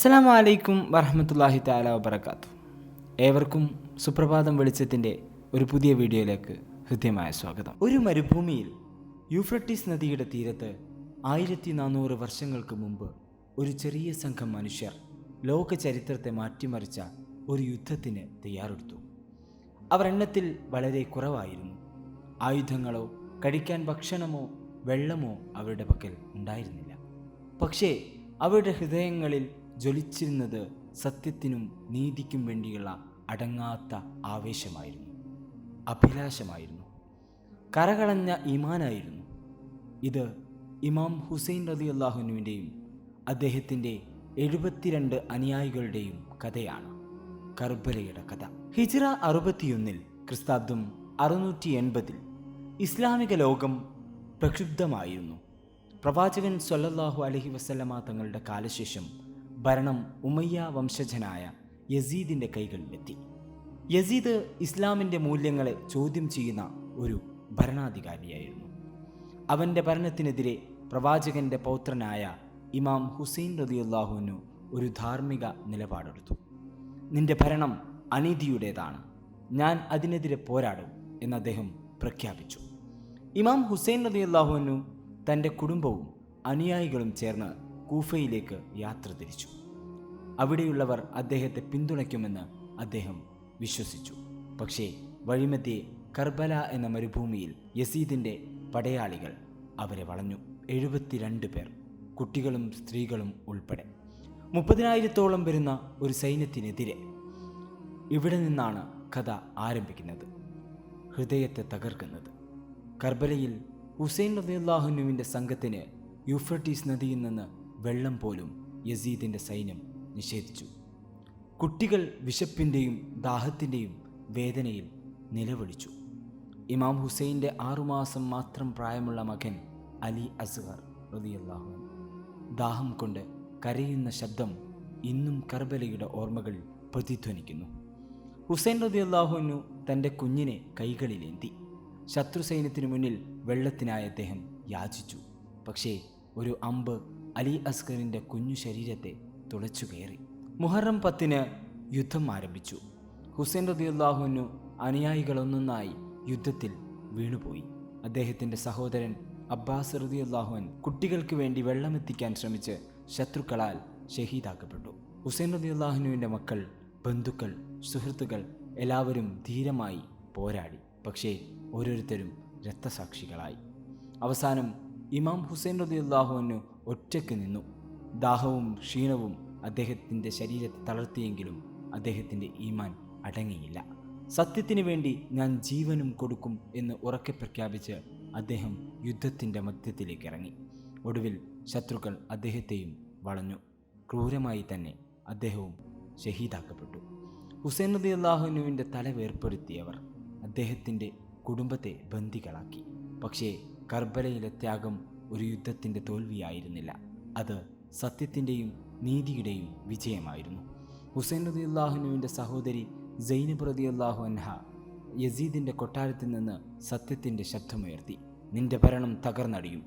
അസ്സാം വലൈക്കും വറഹമത്തല്ലാഹി താല വബർക്കാത്തു ഏവർക്കും സുപ്രഭാതം വെളിച്ചത്തിന്റെ ഒരു പുതിയ വീഡിയോയിലേക്ക് ഹൃദ്യമായ സ്വാഗതം. ഒരു മരുഭൂമിയിൽ യൂഫ്രട്ടീസ് നദിയുടെ തീരത്ത് ആയിരത്തി നാനൂറ് വർഷങ്ങൾക്ക് മുമ്പ് ഒരു ചെറിയ സംഘം മനുഷ്യർ ലോക ചരിത്രത്തെ മാറ്റിമറിച്ച ഒരു യുദ്ധത്തിന് തയ്യാറെടുത്തു. അവർ എണ്ണത്തിൽ വളരെ കുറവായിരുന്നു. ആയുധങ്ങളോ കഴിക്കാൻ ഭക്ഷണമോ വെള്ളമോ അവരുടെ പക്കൽ ഉണ്ടായിരുന്നില്ല. പക്ഷേ അവരുടെ ഹൃദയങ്ങളിൽ ജ്വലിച്ചിരുന്നത് സത്യത്തിനും നീതിക്കും വേണ്ടിയുള്ള അടങ്ങാത്ത ആവേശമായിരുന്നു. അഭിലാഷമായിരുന്നു. കരകളഞ്ഞ ഇമാനായിരുന്നു ഇത് ഇമാം ഹുസൈൻ റതി അള്ളാഹുനുവിന്റെയും അദ്ദേഹത്തിന്റെ എഴുപത്തിരണ്ട് അനുയായികളുടെയും കഥയാണ്. കർബലയുടെ കഥ. ഹിജ്റ അറുപത്തിയൊന്നിൽ ക്രിസ്താബ്ദം അറുന്നൂറ്റി എൺപതിൽ ഇസ്ലാമിക ലോകം പ്രക്ഷുബ്ധമായിരുന്നു. പ്രവാചകൻ സൊല്ലാഹു അലഹി വസ്ലമ തങ്ങളുടെ കാലശേഷം ഭരണം ഉമയ്യ വംശജനായ യസീദിന്റെ കൈകളിലെത്തി. യസീദ് ഇസ്ലാമിന്റെ മൂല്യങ്ങളെ ചോദ്യം ചെയ്യുന്ന ഒരു ഭരണാധികാരിയായിരുന്നു. അവന്റെ ഭരണത്തിനെതിരെ പ്രവാചകന്റെ പൗത്രനായ ഇമാം ഹുസൈൻ റതിയുല്ലാഹുവിനു ഒരു ധാർമ്മിക നിലപാടെടുത്തു. നിന്റെ ഭരണം അനീതിയുടേതാണ്. ഞാൻ അതിനെതിരെ പോരാടും എന്ന് അദ്ദേഹം പ്രഖ്യാപിച്ചു. ഇമാം ഹുസൈൻ റതിയുല്ലാഹുവിനു തന്റെ കുടുംബവും അനുയായികളും ചേർന്ന് കൂഫയിലേക്ക് യാത്ര തിരിച്ചു. അവിടെയുള്ളവർ അദ്ദേഹത്തെ പിന്തുണയ്ക്കുമെന്ന് അദ്ദേഹം വിശ്വസിച്ചു. പക്ഷേ വഴിമധ്യേ കർബല എന്ന മരുഭൂമിയിൽ യസീദിന്റെ പടയാളികൾ അവരെ വളഞ്ഞു. എഴുപത്തിരണ്ട് പേർ കുട്ടികളും സ്ത്രീകളും ഉൾപ്പെടെ. മുപ്പതിനായിരത്തോളം വരുന്ന ഒരു സൈന്യത്തിനെതിരെ ഇവിടെ നിന്നാണ് കഥ ആരംഭിക്കുന്നത്. ഹൃദയത്തെ തകർക്കുന്നത്. കർബലയിൽ ഹുസൈൻ റദിയുല്ലാഹുനുവിന്റെ സംഘത്തിന് യൂഫ്രട്ടീസ് നദിയിൽ നിന്ന് വെള്ളം പോലും യസീദിന്റെ സൈന്യം നിഷേധിച്ചു. കുട്ടികൾ വിശപ്പിന്റെയും ദാഹത്തിന്റെയും വേദനയിൽ നിലവിളിച്ചു. ഇമാം ഹുസൈന്റെ ആറുമാസം മാത്രം പ്രായമുള്ള മകൻ അലി അസ്ഗർ റതിയല്ലാഹു ദാഹം കൊണ്ട് കരയുന്ന ശബ്ദം ഇന്നും കർബലയുടെ ഓർമ്മകളിൽ പ്രതിധ്വനിക്കുന്നു. ഹുസൈൻ റതിയല്ലാഹുനു തന്റെ കുഞ്ഞിനെ കൈകളിലേന്തി ശത്രു സൈന്യത്തിനു മുന്നിൽ വെള്ളത്തിനായി അദ്ദേഹം യാചിച്ചു. പക്ഷേ ഒരു അമ്പ് അലി അസ്കറിന്റെ കുഞ്ഞു ശരീരത്തെ തുളച്ചു കയറി. മുഹറം പത്തിന് യുദ്ധം ആരംഭിച്ചു. ഹുസൈൻ റതിയുല്ലാഹുവിനു അനുയായികളൊന്നൊന്നായി യുദ്ധത്തിൽ വീണുപോയി. അദ്ദേഹത്തിന്റെ സഹോദരൻ അബ്ബാസ് റതിയുല്ലാഹുവൻ കുട്ടികൾക്ക് വേണ്ടി വെള്ളമെത്തിക്കാൻ ശ്രമിച്ച് ശത്രുക്കളാൽ ഷഹീദാക്കപ്പെട്ടു. ഹുസൈൻ റതിയുല്ലാഹുനുവിന്റെ മക്കൾ ബന്ധുക്കൾ സുഹൃത്തുക്കൾ എല്ലാവരും ധീരമായി പോരാടി. പക്ഷേ ഓരോരുത്തരും രക്തസാക്ഷികളായി. അവസാനം ഇമാം ഹുസൈൻ റതിയുല്ലാഹുവിനു ഒറ്റയ്ക്ക് നിന്നു. ദാഹവും ക്ഷീണവും അദ്ദേഹത്തിന്റെ ശരീരത്തെ തളർത്തിയെങ്കിലും അദ്ദേഹത്തിന്റെ ഈമാൻ അടങ്ങിയില്ല. സത്യത്തിന് വേണ്ടി ഞാൻ ജീവനും കൊടുക്കും എന്ന് ഉറക്കെ പ്രഖ്യാപിച്ച് അദ്ദേഹം യുദ്ധത്തിന്റെ മധ്യത്തിലേക്ക് ഇറങ്ങി. ഒടുവിൽ ശത്രുക്കൾ അദ്ദേഹത്തെയും വളഞ്ഞു. ക്രൂരമായി തന്നെ അദ്ദേഹവും ഷഹീദാക്കപ്പെട്ടു. ഹുസൈൻ റതി അള്ളാഹുനുവിന്റെ തല വേർപ്പെടുത്തിയവർ അദ്ദേഹത്തിന്റെ കുടുംബത്തെ ബന്ദികളാക്കി. പക്ഷേ കർബലയിലെ ത്യാഗം ഒരു യുദ്ധത്തിന്റെ തോൽവിയായിരുന്നില്ല. അത് സത്യത്തിന്റെയും നീതിയുടെയും വിജയമായിരുന്നു. ഹുസൈൻ റതി അള്ളാഹുനുവിന്റെ സഹോദരി സൈനബ് റതി അള്ളാഹു അൻഹ യസീദിന്റെ കൊട്ടാരത്തിൽ നിന്ന് സത്യത്തിന്റെ ശബ്ദമുയർത്തി. നിന്റെ ഭരണം തകർന്നടിയും.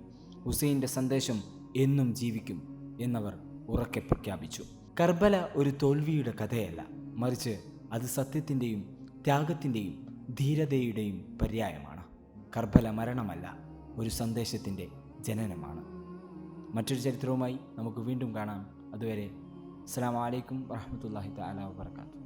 ഹുസൈന്റെ സന്ദേശം എന്നും ജീവിക്കും എന്നവർ ഉറക്കെ പ്രഖ്യാപിച്ചു. കർബല ഒരു തോൽവിയുടെ കഥയല്ല. മറിച്ച് അത് സത്യത്തിന്റെയും ത്യാഗത്തിന്റെയും ധീരതയുടെയും പര്യായമാണ്. കർബല മരണമല്ല. ഒരു സന്ദേശത്തിന്റെ ജനനമാണ്. മറ്റൊരു ചരിത്രവുമായി നമുക്ക് വീണ്ടും കാണാം. അതുവരെ അസ്സാം വലൈക്കും വാഹമത്തല്ലാഹി താല വാബർക്കാത്തു